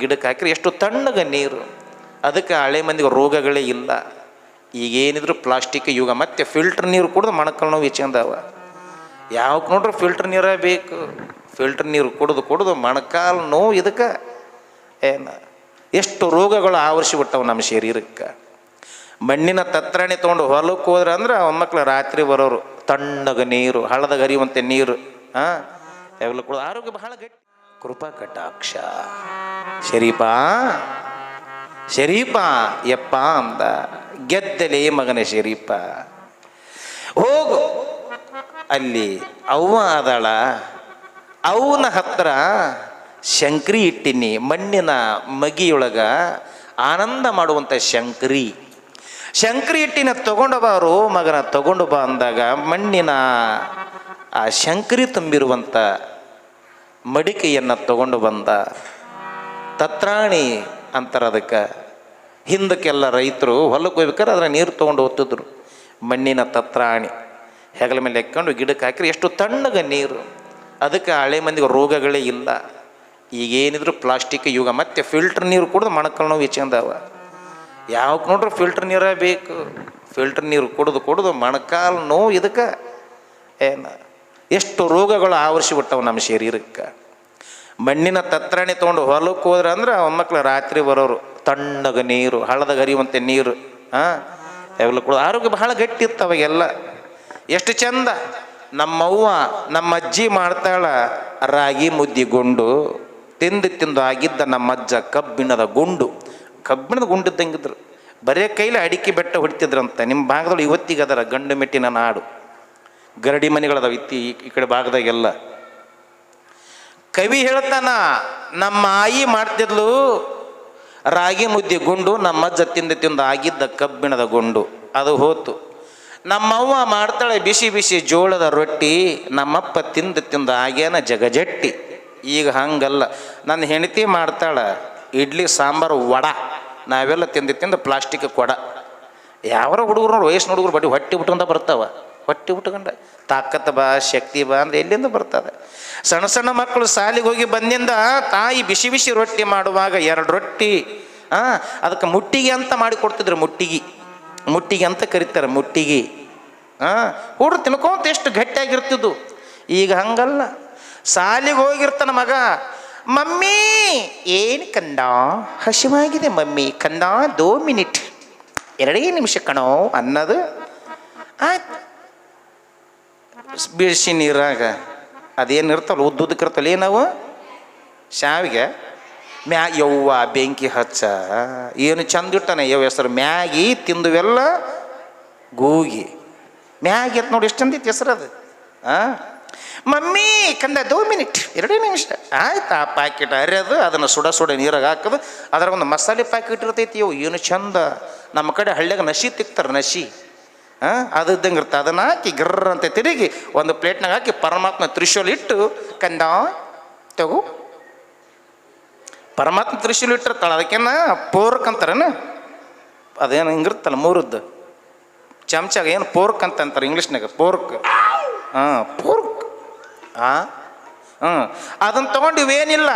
ಗಿಡಕ್ಕೆ ಹಾಕಿದ್ರೆ ಎಷ್ಟು ತಣ್ಣಗೆ ನೀರು. ಅದಕ್ಕೆ ಹಳೆ ಮಂದಿಗೆ ರೋಗಗಳೇ ಇಲ್ಲ. ಈಗೇನಿದ್ರು ಪ್ಲಾಸ್ಟಿಕ್ ಯುಗ, ಮತ್ತೆ ಫಿಲ್ಟರ್ ನೀರು ಕುಡಿದು ಮೊಣಕಲ್ ನೋವು ಹೆಚ್ಚಂದವ ಯಾವಕ್ಕೆ ನೋಡ್ರಿ ಫಿಲ್ಟರ್ ನೀರೇ ಬೇಕು. ಫಿಲ್ಟರ್ ನೀರು ಕುಡಿದು ಕುಡಿದು ಮೊಣಕಾಲು ನೋವು ಇದಕ್ಕೆ. ಏನು? ಎಷ್ಟು ರೋಗಗಳು ಆವರಿಸಿಬಿಟ್ಟವು ನಮ್ಮ ಶರೀರಕ್ಕೆ. ಮಣ್ಣಿನ ತತ್ರಾಣಿ ತೊಗೊಂಡು ಹೊಲಕ್ಕೆ ಹೋದ್ರೆ ಅಂದ್ರೆ ಮಕ್ಕಳು ರಾತ್ರಿ ಬರೋರು ತಣ್ಣಗೆ ನೀರು ಹಳ್ಳದಾಗ ಹರಿಯುವಂತೆ ನೀರು ಹಾಂ ಯಾವಾಗಲೂ ಕೂಡ ಆರೋಗ್ಯ ಬಹಳ ಗಟ್ಟಿ. ಕೃಪಾ ಕಟಾಕ್ಷ ಶರೀಪ ಶರೀಪ, ಯಪ್ಪ ಅಂದ. ಗೆದ್ದಲೇ ಮಗನ ಶರೀಪ. ಹೋಗು. ಅಲ್ಲಿ ಅವ್ವ ಅದಾಳ ಅವನ ಹತ್ರ ಶಂಕ್ರಿ ಇಟ್ಟಿನಿ. ಮಣ್ಣಿನ ಮಗಿಯೊಳಗ ಆನಂದ ಮಾಡುವಂಥ ಶಂಕರಿ. ಶಂಕ್ರಿ ಇಟ್ಟಿನ ತಗೊಂಡು ಬಾರು, ಮಗನ ತಗೊಂಡು ಬಾ ಅಂದಾಗ ಮಣ್ಣಿನ ಆ ಶಂಕರಿ ತುಂಬಿರುವಂಥ ಮಡಿಕೆಯನ್ನು ತಗೊಂಡು ಬಂದ ತತ್ರಾಣಿ ಅಂತಾರೆ ಅದಕ್ಕೆ. ಹಿಂದಕ್ಕೆಲ್ಲ ರೈತರು ಹೊಲಕ್ಕೆ ಹೋಗ್ಬೇಕಾದ್ರೆ ಅದರ ನೀರು ತೊಗೊಂಡು ಹೋಗ್ತಿದ್ರು. ಮಣ್ಣಿನ ತತ್ರಾಣಿ. ಹೆಗಲ ಮೇಲೆ ಎಕ್ಕೊಂಡು ಗಿಡಕ್ಕೆ ಹಾಕಿರಿ ಎಷ್ಟು ತಣ್ಣಗ ನೀರು. ಅದಕ್ಕೆ ಹಳೆ ಮಂದಿಗೆ ರೋಗಗಳೇ ಇಲ್ಲ. ಈಗೇನಿದ್ರು ಪ್ಲಾಸ್ಟಿಕ್ ಯುಗ, ಮತ್ತೆ ಫಿಲ್ಟರ್ ನೀರು ಕುಡಿದು ಮಣಕಲ್ ನೋವು ಹೆಚ್ಚಂದವ ಯಾವಕ್ಕೆ ನೋಡ್ರಿ ಫಿಲ್ಟರ್ ನೀರೇ ಬೇಕು. ಫಿಲ್ಟರ್ ನೀರು ಕುಡಿದು ಕುಡಿದು ಮೊಣಕಾಲು ನೋವು ಇದಕ್ಕೆ. ಏನು? ಎಷ್ಟು ರೋಗಗಳು ಆವರಿಸಿ ಬಿಟ್ಟವು ನಮ್ಮ ಶರೀರಕ್ಕೆ. ಮಣ್ಣಿನ ತತ್ರಣಿ ತೊಗೊಂಡು ಹೊಲಕ್ಕೆ ಹೋದ್ರೆ ಅಂದ್ರೆ ಮಕ್ಕಳು ರಾತ್ರಿ ಬರೋರು, ತಣ್ಣಗ ನೀರು ಹಳ್ಳದಾಗ ಹರಿಯುವಂತೆ ನೀರು ಹಾಂ ಎಲ್ಲ ಕೂಡ ಆರೋಗ್ಯ ಬಹಳ ಗಟ್ಟಿ ಇತ್ತು ಅವಾಗೆಲ್ಲ ಎಷ್ಟು ಚಂದ. ನಮ್ಮವ್ವ ನಮ್ಮ ಅಜ್ಜಿ ಮಾಡ್ತಾಳ ರಾಗಿ ಮುದ್ದಿ ಗುಂಡು, ತಿಂದು ತಿಂದು ಆಗಿದ್ದ ನಮ್ಮ ಅಜ್ಜ ಕಬ್ಬಿಣದ ಗುಂಡು. ಕಬ್ಬಿಣದ ಗುಂಡು ಇದ್ದಂಗಿದ್ರು ಬರೇ ಕೈಲಿ ಅಡಿಕೆ ಬೆಟ್ಟ ಹೊಡಿತಿದ್ರಂತೆ. ನಿಮ್ಮ ಭಾಗದೊಳಗೆ ಇವತ್ತಿಗೆ ಗಂಡು ಮೆಟ್ಟಿನ ನಾಡು. ಗರಡಿ ಮನೆಗಳದಾವ ಇತ್ತಿ ಈ ಕಡೆ ಭಾಗದಾಗೆಲ್ಲ. ಕವಿ ಹೇಳ್ತಾನ ನಮ್ಮ ಆಯಿ ಮಾಡ್ತಿದ್ಲು ರಾಗಿ ಮುದ್ದೆ ಗುಂಡು, ನಮ್ಮ ಅಜ್ಜ ತಿಂದು ತಿಂದು ಆಗಿದ್ದ ಕಬ್ಬಿಣದ ಗುಂಡು. ಅದು ಹೋತು. ನಮ್ಮವ್ವ ಮಾಡ್ತಾಳೆ ಬಿಸಿ ಬಿಸಿ ಜೋಳದ ರೊಟ್ಟಿ, ನಮ್ಮಪ್ಪ ತಿಂದು ತಿಂದು ಆಗ್ಯಾನ ಜಗಜಟ್ಟಿ. ಈಗ ಹಂಗಲ್ಲ. ನನ್ನ ಹೆಂಡತಿ ಮಾಡ್ತಾಳ, ಇಡ್ಲಿ, ಸಾಂಬಾರು, ವಡ, ನಾವೆಲ್ಲ ತಿಂದು ತಿಂದು ಪ್ಲಾಸ್ಟಿಕ್ ಕೊಡ. ಯಾವ ಹುಡುಗರು ವಯಸ್ಸಿನ ಹುಡುಗರು ಬಡಿ ಹೊಟ್ಟೆ ಬಿಟ್ಕೊಂಡ ಬರ್ತಾವ. ಹೊಟ್ಟೆ ಉಟ್ಕೊಂಡ. ತಾಕತ್ ಬಾ, ಶಕ್ತಿ ಬಾ ಅಂದ್ರೆ ಎಲ್ಲಿಂದ ಬರ್ತದೆ? ಸಣ್ಣ ಸಣ್ಣ ಮಕ್ಕಳು ಸಾಲಿಗೆ ಹೋಗಿ ಬಂದಿಂದ ತಾಯಿ ಬಿಸಿ ಬಿಸಿ ರೊಟ್ಟಿ ಮಾಡುವಾಗ ಎರಡು ರೊಟ್ಟಿ, ಆ, ಅದಕ್ಕೆ ಮುಟ್ಟಿಗೆ ಅಂತ ಮಾಡಿ ಕೊಡ್ತಿದ್ರು ಮುಟ್ಟಿಗೆ. ಮುಟ್ಟಿಗೆ ಅಂತ ಕರೀತಾರೆ ಮುಟ್ಟಿಗೆ. ಹಾಂ ಹುಡ್ರು ತಿನ್ಕೊಂತ ಎಷ್ಟು ಗಟ್ಟಿಯಾಗಿರ್ತಿದ್ದು ಈಗ ಹಂಗಲ್ಲ. ಸಾಲಿಗೆ ಹೋಗಿರ್ತಾನ ಮಗ, ಮಮ್ಮಿ, ಏನು ಕಂದ ಹಸಿವಾಗಿದೆ ಮಮ್ಮಿ, ಕಂಡ? ದೋ ಮಿನಿಟ್. ಎರಡೇ ನಿಮಿಷ ಕಣೋ ಅನ್ನೋದು. ಆಯ್ತು. ಬಿಸಿ ನೀರಾಗ ಅದೇನು ಇರ್ತಲ್ಲ ಉದ್ದುದಕ್ಕೆ ಇರ್ತಲ್ಲ ಏನವು? ಶಾವಿಗೆ. ಮ್ಯಾ ಯವ್ವ ಬೆಂಕಿ ಹಚ್ಚ. ಏನು ಚಂದ ಇಟ್ಟಾನೆ ಯವ್ ಹೆಸರು? ಮ್ಯಾಗಿ ತಿಂದುವೆಲ್ಲ ಗೂಗಿ. ಮ್ಯಾಗಿ ಅಂತ ನೋಡಿ ಎಷ್ಟು ಹೆಸರು ಅದು. ಹಾಂ ಮಮ್ಮಿ, ಕಂದ ದೋ ಮಿನಿಟ್. ಎರಡೇ ನಿಮಿಷ. ಆಯ್ತು ಆ ಪ್ಯಾಕೆಟ್ ಅರಿಯೋದು ಅದನ್ನು ಸುಡ ಸುಡ ನೀರಾಗ ಹಾಕೋದು. ಅದ್ರಾಗ ಒಂದು ಮಸಾಲೆ ಪ್ಯಾಕೆಟ್ ಇರ್ತೈತಿ ಇವು ಏನು ಚಂದ. ನಮ್ಮ ಕಡೆ ಹಳ್ಳಿಯಾಗ ನಸಿ ತಿಕ್ತಾರೆ ನಸಿ ಹಾಂ ಇರ್ತದೆ ಅದನ್ನು ಹಾಕಿ ಗರ್ರ ಅಂತ ತಿರುಗಿ ಒಂದು ಪ್ಲೇಟ್ನಾಗ ಹಾಕಿ ಪರಮಾತ್ಮ ತ್ರಿಶೂಲ್ ಇಟ್ಟು ಕಂದ ತಗೋ. ಪರಮಾತ್ಮ ತ್ರಿಶೂಲ್ ಇಟ್ಟಿರ್ತಾಳೆ. ಅದಕ್ಕೇನ ಪೋರ್ಕ್ ಅಂತಾರೇನು? ಅದೇನು ಹಿಂಗಿರ್ತಲ್ಲ ಮೂರದ್ದು. ಚಮಚಾಗ ಏನು ಪೋರ್ಕ್ ಅಂತ ಅಂತಾರೆ ಇಂಗ್ಲೀಷ್ನಾಗ. ಪೋರ್ಕ್. ಹಾಂ ಪೋರ್ಕ್. ಹಾಂ ಹ್ಞೂ ಅದನ್ನು ತೊಗೊಂಡು ಇವೇನಿಲ್ಲ.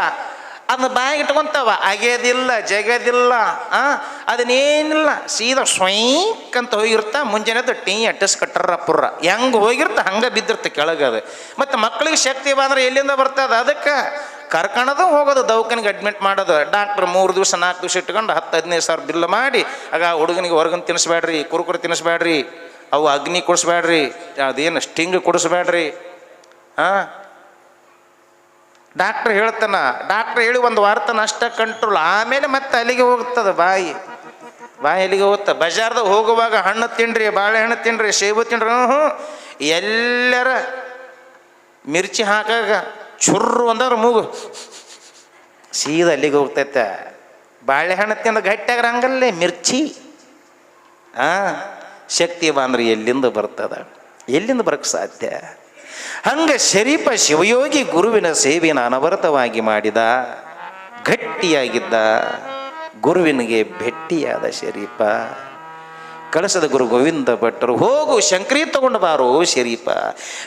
ಅದನ್ನ ಬಾಯಿಗೆ ಇಟ್ಕೊಂತಾವ ಆಗ್ಯದಿಲ್ಲ ಜಗದಿಲ್ಲ, ಆ? ಅದನ್ನೇನಿಲ್ಲ, ಸೀದಾ ಸ್ವೈಕ್ ಅಂತ ಹೋಗಿರ್ತಾ ಮುಂಜಾನೆ ಟೀ ಅಟ್ಟಿಸ್ ಕಟ್ಟರ ಪುರ್ರ. ಹೆಂಗೆ ಹೋಗಿರ್ತ, ಹಂಗೆ ಬಿದ್ದಿರ್ತ ಕೆಳಗೆ ಅದು. ಮತ್ತು ಮಕ್ಕಳಿಗೆ ಶಕ್ತಿ ಬಂದ್ರೆ ಎಲ್ಲಿಂದ ಬರ್ತದೆ? ಅದಕ್ಕೆ ಕರ್ಕೊಳೋದು ಹೋಗೋದು ದವಾಖಾನಿಗೆ ಅಡ್ಮಿಟ್ ಮಾಡೋದು. ಡಾಕ್ಟ್ರ್ ಮೂರು ದಿವಸ, ನಾಲ್ಕು ದಿವಸ ಇಟ್ಕೊಂಡು ಹತ್ತು, ಹದಿನೈದು ಸಾವಿರ ಬಿಲ್ ಮಾಡಿ, ಆಗ ಹುಡುಗನಿಗೆ ಹೊರಗನ್ ತಿನ್ನಿಸ್ಬೇಡ್ರಿ ಕುರುಕುರು ತಿನ್ನಿಸ್ಬೇಡ್ರಿ ಅವು ಅಗ್ನಿ ಕೊಡಿಸ್ಬೇಡ್ರಿ ಅದೇನು ಸ್ಟಿಂಗ್ ಕೊಡಿಸ್ಬೇಡ್ರಿ ಹಾಂ ಡಾಕ್ಟ್ರ್ ಹೇಳ್ತಾನ, ಡಾಕ್ಟ್ರ್ ಹೇಳಿ ಒಂದು ವಾರ ತನ ಅಷ್ಟ ಕಂಟ್ರೋಲ್ ಆಮೇಲೆ ಮತ್ತೆ ಅಲ್ಲಿಗೆ ಹೋಗ್ತದ ಬಾಯಿ. ಬಾಯಿ ಅಲ್ಲಿಗೆ ಹೋಗ್ತದೆ ಬಜಾರ್ದಾಗ ಹೋಗುವಾಗ ಹಣ್ಣು ತಿನ್ರಿ, ಬಾಳೆಹಣ್ಣು ತಿನ್ರಿ, ಸೇಬು ತಿನ್ರಿ ಹ್ಞೂ ಎಲ್ಲರ ಮಿರ್ಚಿ ಹಾಕಾಗ ಚುರ್ರು ಅಂದ್ರೆ ಮೂಗು. ಸೀದಾ ಅಲ್ಲಿಗೆ ಹೋಗ್ತೈತೆ. ಬಾಳೆಹಣ್ಣು ತಿಂದ ಗಟ್ಟಿಯಾಗ್ರ ಹಂಗಲ್ಲೇ ಮಿರ್ಚಿ. ಹಾಂ ಶಕ್ತಿ ಬಂದ್ರೆ ಎಲ್ಲಿಂದ ಬರ್ತದ? ಎಲ್ಲಿಂದ ಬರಕ್ಕೆ ಸಾಧ್ಯ? ಹಂಗ ಶರೀಪ ಶಿವಯೋಗಿ ಗುರುವಿನ ಸೇವೆಯನ್ನು ಅನವರತವಾಗಿ ಮಾಡಿದ. ಗಟ್ಟಿಯಾಗಿದ್ದ ಗುರುವಿನಿಗೆ ಭೆಟ್ಟಿಯಾದ ಶರೀಪ ಕಳಸದ ಗುರು ಗೋವಿಂದ ಭಟ್ಟರು, ಹೋಗು, ಶಂಕ್ರಿ ತಗೊಂಡು ಬಾರೋ ಶರೀಪ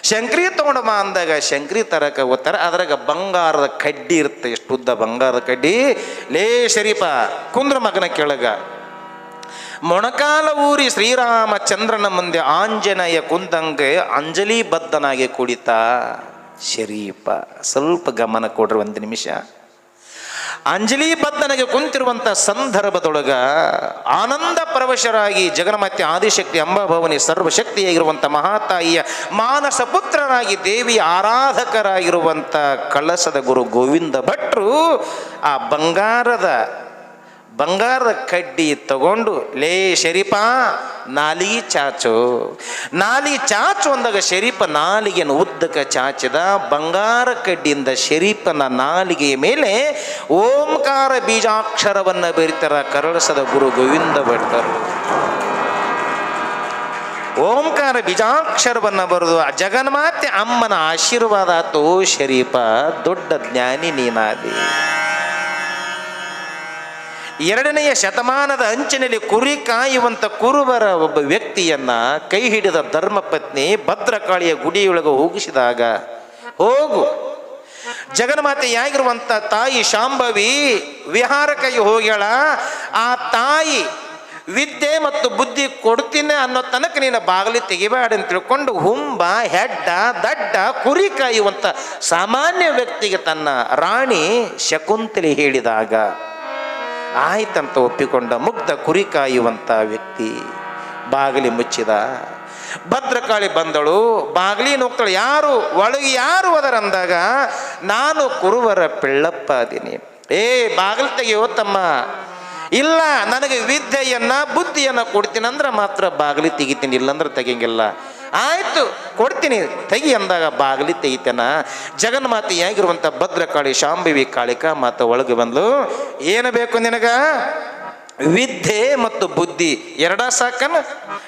ಶಂಕ್ರಿ ತಗೊಂಡು ಬಾ ಅಂದಾಗ ಶಂಕ್ರಿ ತರಕ ಓದ್ತಾರೆ ಅದ್ರಾಗ ಬಂಗಾರದ ಕಡ್ಡಿ ಇರುತ್ತೆ ಎಷ್ಟು ಉದ್ದ ಬಂಗಾರದ ಕಡ್ಡಿ. ಲೇ ಶರೀಪ ಕುಂದ್ರ ಮಗನ ಕೆಳಗ ಮೊಣಕಾಲ ಊರಿ ಶ್ರೀರಾಮಚಂದ್ರನ ಮುಂದೆ ಆಂಜನೇಯ ಕುಂದಂಗೆ ಅಂಜಲಿ ಬದ್ಧನಾಗಿ ಕುಳಿತ ಶರೀಪ. ಸ್ವಲ್ಪ ಗಮನ ಕೊಡ್ರಿ ಒಂದು ನಿಮಿಷ. ಅಂಜಲಿ ಬದ್ಧನಿಗೆ ಕುಂತಿರುವಂಥ ಸಂದರ್ಭದೊಳಗ ಆನಂದ ಪ್ರವಶರಾಗಿ ಜಗನ್ಮಾತೆ ಆದಿಶಕ್ತಿ ಅಂಬಾಭವನಿ ಸರ್ವಶಕ್ತಿಯಾಗಿರುವಂಥ ಮಹಾತಾಯಿಯ ಮಾನಸ ಪುತ್ರನಾಗಿ ದೇವಿ ಆರಾಧಕರಾಗಿರುವಂಥ ಕಳಸದ ಗುರು ಗೋವಿಂದ ಭಟ್ರು ಆ ಬಂಗಾರದ ಬಂಗಾರದ ಕಡ್ಡಿ ತಗೊಂಡು, ಲೇ ಶರೀಪ ನಾಲಿಗೆ ಚಾಚು. ನಾಲಿಗೆ ಚಾಚು ಅಂದಾಗ ಶರೀಪ ನಾಲಿಗೆಯನ್ನು ಉದ್ದಕ್ಕೆ ಚಾಚಿದ, ಬಂಗಾರ ಕಡ್ಡಿಯಿಂದ ಶರೀಪನ ನಾಲಿಗೆಯ ಮೇಲೆ ಓಂಕಾರ ಬೀಜಾಕ್ಷರವನ್ನು ಬೀರ್ತಾರ, ಕರಳಸದ ಗುರು ಗೋವಿಂದ ಭಟ್ಟರು ಓಂಕಾರ ಬೀಜಾಕ್ಷರವನ್ನು ಬರೆದು ಜಗನ್ಮಾತೆ ಅಮ್ಮನ ಆಶೀರ್ವಾದ ಆತು ಶರೀಪ ದೊಡ್ಡ ಜ್ಞಾನಿ ನೀನಾದಿ. ಎರಡನೆಯ ಶತಮಾನದ ಅಂಚಿನಲ್ಲಿ ಕುರಿ ಕಾಯುವಂಥ ಕುರುಬರ ಒಬ್ಬ ವ್ಯಕ್ತಿಯನ್ನ ಕೈ ಹಿಡಿದ ಧರ್ಮಪತ್ನಿ ಭದ್ರಕಾಳಿಯ ಗುಡಿಯೊಳಗೆ ಹೋಗಿಸಿದಾಗ, ಹೋಗು. ಜಗನ್ಮಾತೆಯಾಗಿರುವಂಥ ತಾಯಿ ಶಾಂಭವಿ ವಿಹಾರಕ್ಕಾಗಿ ಹೋಗ್ಯಾಳ, ಆ ತಾಯಿ ವಿದ್ಯೆ ಮತ್ತು ಬುದ್ಧಿ ಕೊಡ್ತೀನಿ ಅನ್ನೋ ತನಕ ನೀನು ಬಾಗಲಿ ತೆಗಿಬೇಡ ಅಂತ ತಿಳ್ಕೊಂಡು ಹುಂಬ, ಹೆಡ್ಡ, ದಡ್ಡ ಕುರಿ ಕಾಯುವಂಥ ಸಾಮಾನ್ಯ ವ್ಯಕ್ತಿಗೆ ತನ್ನ ರಾಣಿ ಶಕುಂತಲಿ ಹೇಳಿದಾಗ ಆಯ್ತಂತ ಒಪ್ಪಿಕೊಂಡ ಮುಗ್ಧ ಕುರಿ ಕಾಯುವಂಥ ವ್ಯಕ್ತಿ ಬಾಗಿಲಿ ಮುಚ್ಚಿದ. ಭದ್ರಕಾಳಿ ಬಂದಳು. ಬಾಗಿಲಿ ಹೋಗ್ತಾಳೆ ಯಾರು? ಒಳಗೆ ಯಾರು ಅದರಂದಾಗ? ನಾನು ಕುರುವರ ಪಿಳ್ಳಪ್ಪ ಅದೀನಿ ಏ, ಬಾಗಿಲು ತೆಗೆಯೋ ತಮ್ಮ. ಇಲ್ಲ, ನನಗೆ ವಿದ್ಯೆಯನ್ನ ಬುದ್ಧಿಯನ್ನ ಕೊಡ್ತೀನಿ ಅಂದ್ರೆ ಮಾತ್ರ ಬಾಗಿಲಿ ತೆಗಿತೀನಿ. ಇಲ್ಲಂದ್ರೆ ತೆಗಿಯಂಗಿಲ್ಲ. ಆಯ್ತು, ಕೊಡ್ತೀನಿ. ತೆಗಿ ಅಂದಾಗ ಬಾಗಿಲಿ ತೆಗಿತೇನ. ಜಗನ್ಮಾತೆಯಾಗಿರುವಂಥ ಭದ್ರಕಾಳಿ, ಶಾಂಭವಿ ಕಾಳಿಕ ಮಾತ ಒಳಗೆ ಬಂದ್ಲು. ಏನು ಬೇಕು ನಿನಗ? ವಿದ್ಯೆ ಮತ್ತು ಬುದ್ಧಿ. ಎರಡ ಸಾಕನ?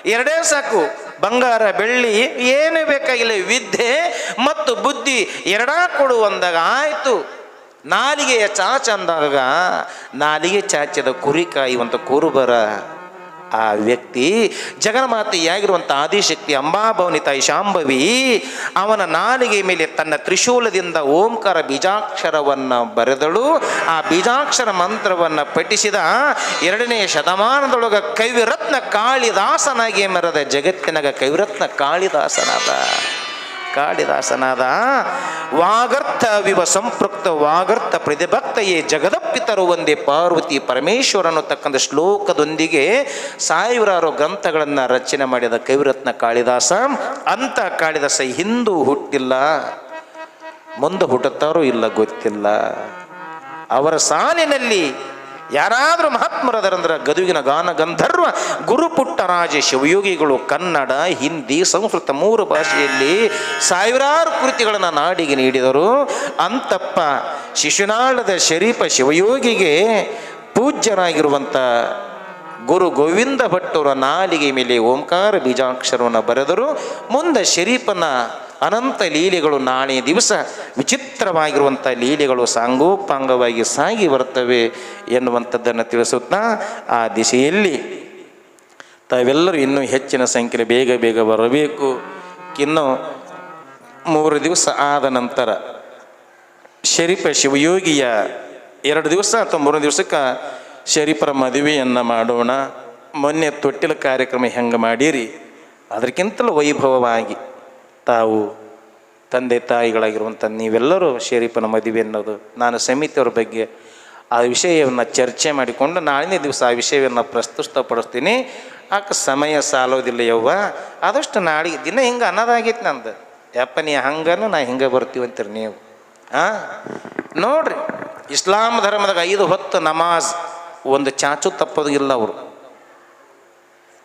ಎರಡೇ ಸಾಕು. ಬಂಗಾರ, ಬೆಳ್ಳಿ, ಏನು ಬೇಕಾಗಿಲ್ಲ. ವಿದ್ಯೆ ಮತ್ತು ಬುದ್ಧಿ ಎರಡಾ ಕೊಡು ಅಂದಾಗ ಆಯಿತು. ನಾಲಿಗೆಯ ಚಾಚ ಅಂದಾಗ ನಾಲಿಗೆ ಚಾಚದ ಕುರಿ ಕಾಯುವಂಥ ಕುರುಬರ. ಆ ವ್ಯಕ್ತಿ ಜಗನ್ಮಾತೆಯಾಗಿರುವಂಥ ಆದಿಶಕ್ತಿ ಅಂಬಾಭವನಿ ತಾಯಿ ಶಾಂಭವಿ, ಅವನ ನಾಲಿಗೆ ಮೇಲೆ ತನ್ನ ತ್ರಿಶೂಲದಿಂದ ಓಂಕಾರ ಬೀಜಾಕ್ಷರವನ್ನು ಬರೆದಳು. ಆ ಬೀಜಾಕ್ಷರ ಮಂತ್ರವನ್ನು ಪಠಿಸಿದ ಎರಡನೇ ಶತಮಾನದೊಳಗ ಕವಿರತ್ನ ಕಾಳಿದಾಸನಾಗಿ ಮೆರೆದ ಜಗತ್ತಿನಾಗ ಕವಿರತ್ನ ಕಾಳಿದಾಸನಾದ. ಕಾಳಿದಾಸನಾದ ವಾಗರ್ಥ ವಿವ ಸಂಪೃಕ್ತ ವಾಗರ್ಥ ಪ್ರತಿಭಕ್ತಯೇ ಜಗದಪ್ಪಿತರು ಒಂದೇ ಪಾರ್ವತಿ ಪರಮೇಶ್ವರ ಅನ್ನತಕ್ಕಂಥ ಶ್ಲೋಕದೊಂದಿಗೆ ಸಾವಿರಾರು ಗ್ರಂಥಗಳನ್ನು ರಚನೆ ಮಾಡಿದ ಕವಿರತ್ನ ಕಾಳಿದಾಸ. ಅಂತ ಕಾಳಿದಾಸ ಹಿಂದೂ ಹುಟ್ಟಿಲ್ಲ, ಮುಂದೆ ಹುಟ್ಟುತ್ತಾರೋ ಇಲ್ಲ ಗೊತ್ತಿಲ್ಲ. ಅವರ ಸಾಲಿನಲ್ಲಿ ಯಾರಾದರೂ ಮಹಾತ್ಮರದರಂದ್ರೆ ಗದುಗಿನ ಗಾನ ಗಂಧರ್ವ ಗುರುಪುಟ್ಟರಾಜ ಶಿವಯೋಗಿಗಳು ಕನ್ನಡ, ಹಿಂದಿ, ಸಂಸ್ಕೃತ ಮೂರು ಭಾಷೆಯಲ್ಲಿ ಸಾವಿರಾರು ಕೃತಿಗಳನ್ನು ನಾಡಿಗೆ ನೀಡಿದರು. ಅಂತಪ್ಪ ಶಿಶುನಾಳದ ಶರೀಫ ಶಿವಯೋಗಿಗೆ ಪೂಜ್ಯನಾಗಿರುವಂಥ ಗುರು ಗೋವಿಂದ ಭಟ್ಟರ ನಾಲಿಗೆ ಮೇಲೆ ಓಂಕಾರ ಬೀಜಾಕ್ಷರವನ್ನು ಬರೆದರು. ಮುಂದೆ ಶರೀಫನ ಅನಂತ ಲೀಲೆಗಳು ನಾಳೆ ದಿವಸ ವಿಚಿತ್ರವಾಗಿರುವಂಥ ಲೀಲೆಗಳು ಸಾಂಗೋಪಾಂಗವಾಗಿ ಸಾಗಿ ಬರ್ತವೆ ಎನ್ನುವಂಥದ್ದನ್ನು ತಿಳಿಸುತ್ತಾ ಆ ದಿಶೆಯಲ್ಲಿ ತಾವೆಲ್ಲರೂ ಇನ್ನೂ ಹೆಚ್ಚಿನ ಸಂಖ್ಯೆ ಬೇಗ ಬೇಗ ಬರಬೇಕು. ಇನ್ನು ಮೂರು ದಿವಸ ಆದ ನಂತರ ಶರೀಫ ಶಿವಯೋಗಿಯ ಎರಡು ದಿವಸ ಅಥವಾ ಮೂರು ದಿವಸಕ್ಕೆ ಶರೀಫರ ಮದುವೆಯನ್ನು ಮಾಡೋಣ. ಮೊನ್ನೆ ತೊಟ್ಟಿಲ ಕಾರ್ಯಕ್ರಮ ಹೆಂಗೆ ಮಾಡಿರಿ? ಅದಕ್ಕಿಂತಲೂ ವೈಭವವಾಗಿ. ತಾವು ತಂದೆ ತಾಯಿಗಳಾಗಿರುವಂಥ ನೀವೆಲ್ಲರೂ ಶರೀಫನ ಮದುವೆ ಅನ್ನೋದು ನಾನು ಸಮಿತಿಯವ್ರ ಬಗ್ಗೆ ಆ ವಿಷಯವನ್ನು ಚರ್ಚೆ ಮಾಡಿಕೊಂಡು ನಾಳಿನ ದಿವಸ ಆ ವಿಷಯವನ್ನು ಪ್ರಸ್ತುತಪಡಿಸ್ತೀನಿ. ಆಕ ಸಮಯ ಸಾಲೋದಿಲ್ಲ ಯವ್ವ. ಆದಷ್ಟು ನಾಳೆ ದಿನ ಹಿಂಗೆ ಅನ್ನೋದಾಗೈತೆ ನಂದು. ಯಪ್ಪ ನೀ ಹಂಗನು, ನಾ ಹಿಂಗೆ ಬರ್ತೀವಿ ಅಂತೀರಿ ನೀವು. ಹಾಂ ನೋಡ್ರಿ, ಇಸ್ಲಾಂ ಧರ್ಮದಾಗ ಐದು ಹೊತ್ತು ನಮಾಜ್, ಒಂದು ಚಾಚು ತಪ್ಪೋದಿಲ್ಲ ಅವರು.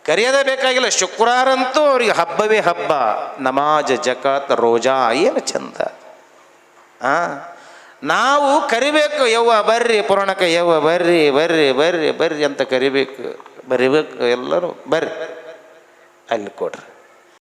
ಕರೆಯೋದೇ ಬೇಕಾಗಿಲ್ಲ. ಶುಕ್ರಾರಂತೂ ಅವ್ರಿಗೆ ಹಬ್ಬವೇ ಹಬ್ಬ. ನಮಾಜ್, ಜಕಾತ್, ರೋಜಾ, ಏನು ಚಂದ. ಆ? ನಾವು ಕರಿಬೇಕು, ಯವ್ವ ಬರ್ರಿ ಪುರಾಣಕ್ಕೆ ಯವ್ವ ಬರ್ರಿ ಬರ್ರಿ ಬರ್ರಿ ಬರ್ರಿ ಅಂತ ಕರಿಬೇಕು, ಬರಿಬೇಕು ಎಲ್ಲರೂ ಬರ್ರಿ. ಅಲ್ಲಿ ಕೊಡ್ರಿ.